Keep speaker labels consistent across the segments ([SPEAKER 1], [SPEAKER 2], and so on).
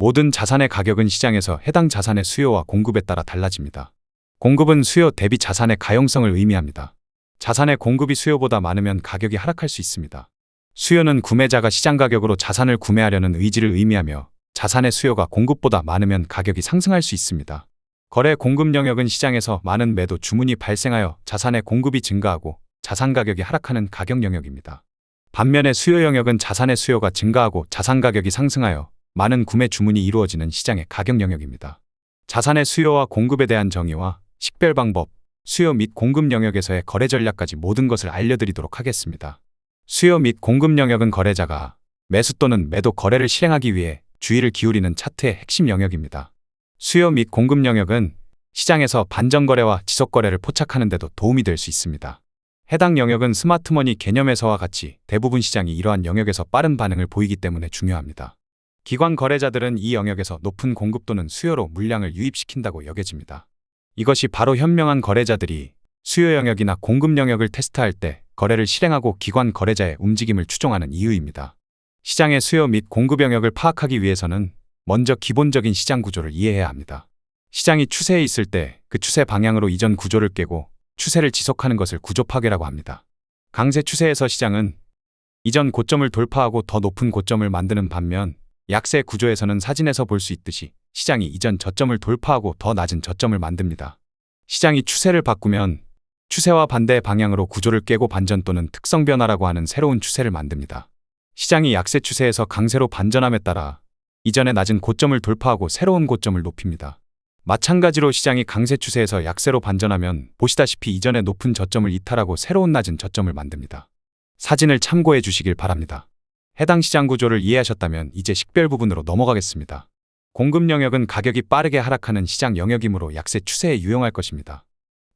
[SPEAKER 1] 모든 자산의 가격은 시장에서 해당 자산의 수요와 공급에 따라 달라집니다. 공급은 수요 대비 자산의 가용성을 의미합니다. 자산의 공급이 수요보다 많으면 가격이 하락할 수 있습니다. 수요는 구매자가 시장 가격으로 자산을 구매하려는 의지를 의미하며 자산의 수요가 공급보다 많으면 가격이 상승할 수 있습니다. 거래 공급 영역은 시장에서 많은 매도 주문이 발생하여 자산의 공급이 증가하고 자산 가격이 하락하는 가격 영역입니다. 반면에 수요 영역은 자산의 수요가 증가하고 자산 가격이 상승하여 많은 구매 주문이 이루어지는 시장의 가격 영역입니다. 자산의 수요와 공급에 대한 정의와 식별 방법, 수요 및 공급 영역에서의 거래 전략까지 모든 것을 알려드리도록 하겠습니다. 수요 및 공급 영역은 거래자가 매수 또는 매도 거래를 실행하기 위해 주의를 기울이는 차트의 핵심 영역입니다. 수요 및 공급 영역은 시장에서 반전 거래와 지속 거래를 포착하는 데도 도움이 될 수 있습니다. 해당 영역은 스마트머니 개념에서와 같이 대부분 시장이 이러한 영역에서 빠른 반응을 보이기 때문에 중요합니다. 기관 거래자들은 이 영역에서 높은 공급 또는 수요로 물량을 유입시킨다고 여겨집니다. 이것이 바로 현명한 거래자들이 수요 영역이나 공급 영역을 테스트할 때 거래를 실행하고 기관 거래자의 움직임을 추종하는 이유입니다. 시장의 수요 및 공급 영역을 파악하기 위해서는 먼저 기본적인 시장 구조를 이해해야 합니다. 시장이 추세에 있을 때 그 추세 방향으로 이전 구조를 깨고 추세를 지속하는 것을 구조 파괴라고 합니다. 강세 추세에서 시장은 이전 고점을 돌파하고 더 높은 고점을 만드는 반면 약세 구조에서는 사진에서 볼 수 있듯이 시장이 이전 저점을 돌파하고 더 낮은 저점을 만듭니다. 시장이 추세를 바꾸면 추세와 반대 방향으로 구조를 깨고 반전 또는 특성 변화라고 하는 새로운 추세를 만듭니다. 시장이 약세 추세에서 강세로 반전함에 따라 이전의 낮은 고점을 돌파하고 새로운 고점을 높입니다. 마찬가지로 시장이 강세 추세에서 약세로 반전하면 보시다시피 이전의 높은 저점을 이탈하고 새로운 낮은 저점을 만듭니다. 사진을 참고해 주시길 바랍니다. 해당 시장 구조를 이해하셨다면 이제 식별 부분으로 넘어가겠습니다. 공급 영역은 가격이 빠르게 하락하는 시장 영역이므로 약세 추세에 유용할 것입니다.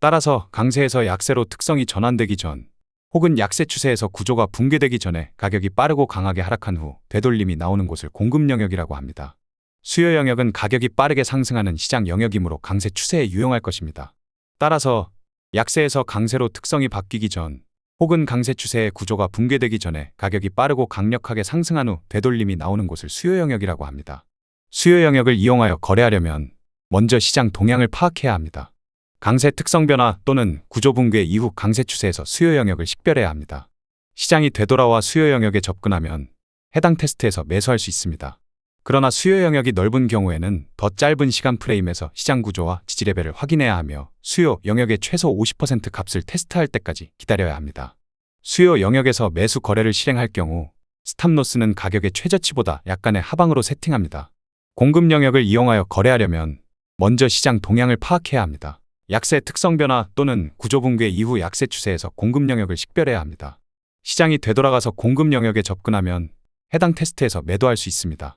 [SPEAKER 1] 따라서 강세에서 약세로 특성이 전환되기 전 혹은 약세 추세에서 구조가 붕괴되기 전에 가격이 빠르고 강하게 하락한 후 되돌림이 나오는 곳을 공급 영역이라고 합니다. 수요 영역은 가격이 빠르게 상승하는 시장 영역이므로 강세 추세에 유용할 것입니다. 따라서 약세에서 강세로 특성이 바뀌기 전 혹은 강세 추세의 구조가 붕괴되기 전에 가격이 빠르고 강력하게 상승한 후 되돌림이 나오는 곳을 수요 영역이라고 합니다. 수요 영역을 이용하여 거래하려면 먼저 시장 동향을 파악해야 합니다. 강세 특성 변화 또는 구조 붕괴 이후 강세 추세에서 수요 영역을 식별해야 합니다. 시장이 되돌아와 수요 영역에 접근하면 해당 테스트에서 매수할 수 있습니다. 그러나 수요 영역이 넓은 경우에는 더 짧은 시간 프레임에서 시장 구조와 지지 레벨을 확인해야 하며 수요 영역의 최소 50% 값을 테스트할 때까지 기다려야 합니다. 수요 영역에서 매수 거래를 실행할 경우 스탑로스는 가격의 최저치보다 약간의 하방으로 세팅합니다. 공급 영역을 이용하여 거래하려면 먼저 시장 동향을 파악해야 합니다. 약세 특성 변화 또는 구조 붕괴 이후 약세 추세에서 공급 영역을 식별해야 합니다. 시장이 되돌아가서 공급 영역에 접근하면 해당 테스트에서 매도할 수 있습니다.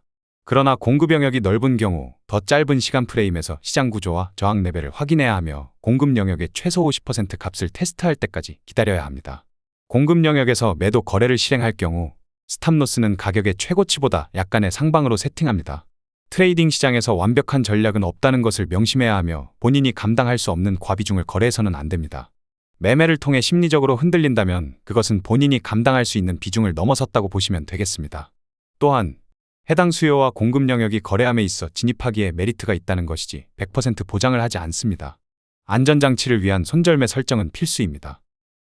[SPEAKER 1] 그러나 공급 영역이 넓은 경우 더 짧은 시간 프레임에서 시장 구조와 저항 레벨을 확인해야 하며 공급 영역의 최소 50% 값을 테스트할 때까지 기다려야 합니다. 공급 영역에서 매도 거래를 실행할 경우 스탑로스는 가격의 최고치보다 약간의 상방으로 세팅합니다. 트레이딩 시장에서 완벽한 전략은 없다는 것을 명심해야 하며 본인이 감당할 수 없는 과비중을 거래해서는 안 됩니다. 매매를 통해 심리적으로 흔들린다면 그것은 본인이 감당할 수 있는 비중을 넘어섰다고 보시면 되겠습니다. 또한 해당 수요와 공급 영역이 거래함에 있어 진입하기에 메리트가 있다는 것이지 100% 보장을 하지 않습니다. 안전장치를 위한 손절매 설정은 필수입니다.